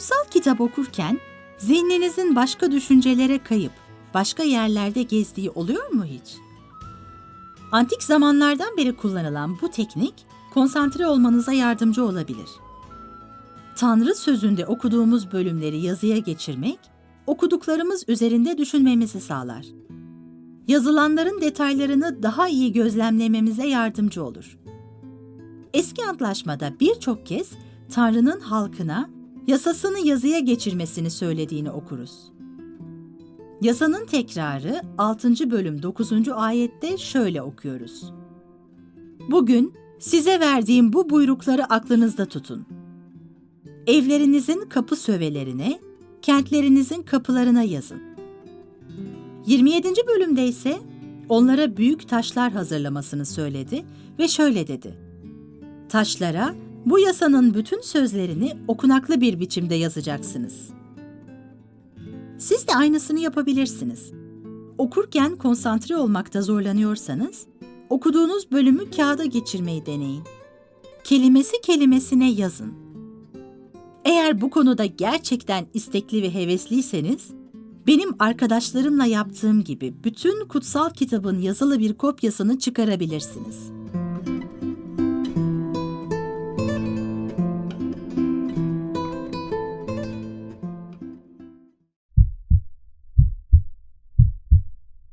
Kutsal kitap okurken zihninizin başka düşüncelere kayıp başka yerlerde gezdiği oluyor mu hiç? Antik zamanlardan beri kullanılan bu teknik konsantre olmanıza yardımcı olabilir. Tanrı sözünde okuduğumuz bölümleri yazıya geçirmek, okuduklarımız üzerinde düşünmemizi sağlar. Yazılanların detaylarını daha iyi gözlemlememize yardımcı olur. Eski Antlaşmada birçok kez Tanrı'nın halkına yasasını yazıya geçirmesini söylediğini okuruz. Yasanın tekrarı 6. bölüm 9. ayette şöyle okuyoruz. Bugün size verdiğim bu buyrukları aklınızda tutun. Evlerinizin kapı sövelerine, kentlerinizin kapılarına yazın. 27. bölümde ise onlara büyük taşlar hazırlamasını söyledi ve şöyle dedi. Taşlara bu yasanın bütün sözlerini okunaklı bir biçimde yazacaksınız. Siz de aynısını yapabilirsiniz. Okurken konsantre olmakta zorlanıyorsanız, okuduğunuz bölümü kağıda geçirmeyi deneyin. Kelimesi kelimesine yazın. Eğer bu konuda gerçekten istekli ve hevesliyseniz, benim arkadaşlarımla yaptığım gibi bütün kutsal kitabın yazılı bir kopyasını çıkarabilirsiniz.